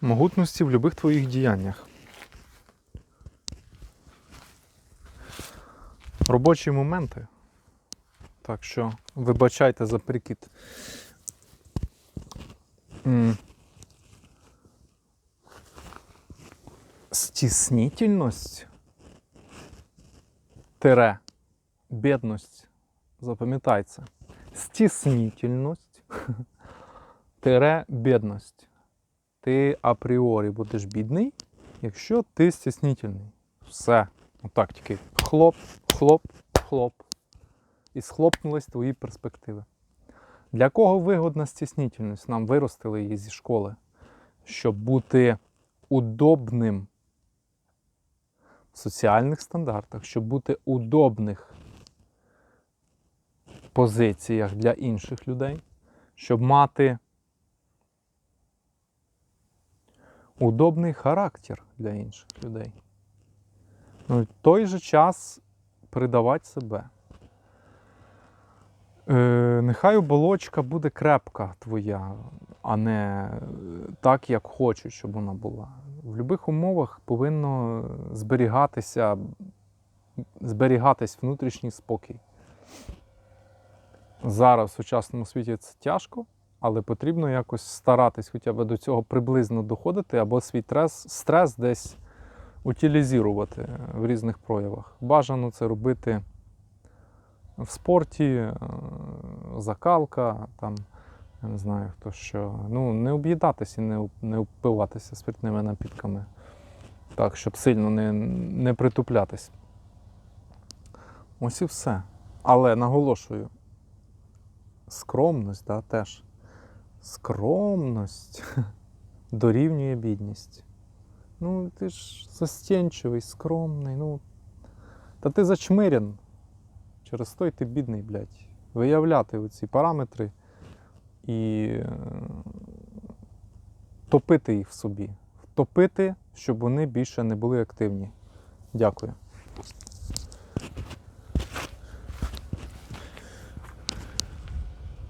могутності в будь-яких твоїх діяннях. Робочі моменти. Так що вибачайте за прикид. М. Стіснительність тире бідність. Запам'ятай це. Стіснительність тире бідність. Ти апріорі будеш бідний, якщо ти стіснительний. Все. Отак тільки хлоп, хлоп, хлоп. І схлопнулись твої перспективи. Для кого вигодна стіснительність? Нам виростили її зі школи, щоб бути удобним в соціальних стандартах, щоб бути удобних позиціях для інших людей, щоб мати удобний характер для інших людей. Ну, в той же час придавати себе. Е, нехай оболочка буде крепка твоя, а не е, так, як хочуть, щоб вона була. В будь-яких умовах повинно зберігатися, зберігатись внутрішній спокій. Зараз в сучасному світі це тяжко, але потрібно якось старатись хоча б до цього приблизно доходити, або свій трес, стрес десь утилізувати в різних проявах. Бажано це робити в спорті, е, закалка, там, я не знаю хто що. Ну, не об'їдатися і не, не впиватися спиртними напідками. Так, щоб сильно не, не притуплятись. Ось і все. Але наголошую, скромність, да, теж. Скромність дорівнює бідність. Ну, ти ж застенчивий, скромний, ну. Та ти зачмирен. Через то й ти бідний, блядь. Виявляти оці параметри і е, топити їх в собі. Втопити, щоб вони більше не були активні. Дякую.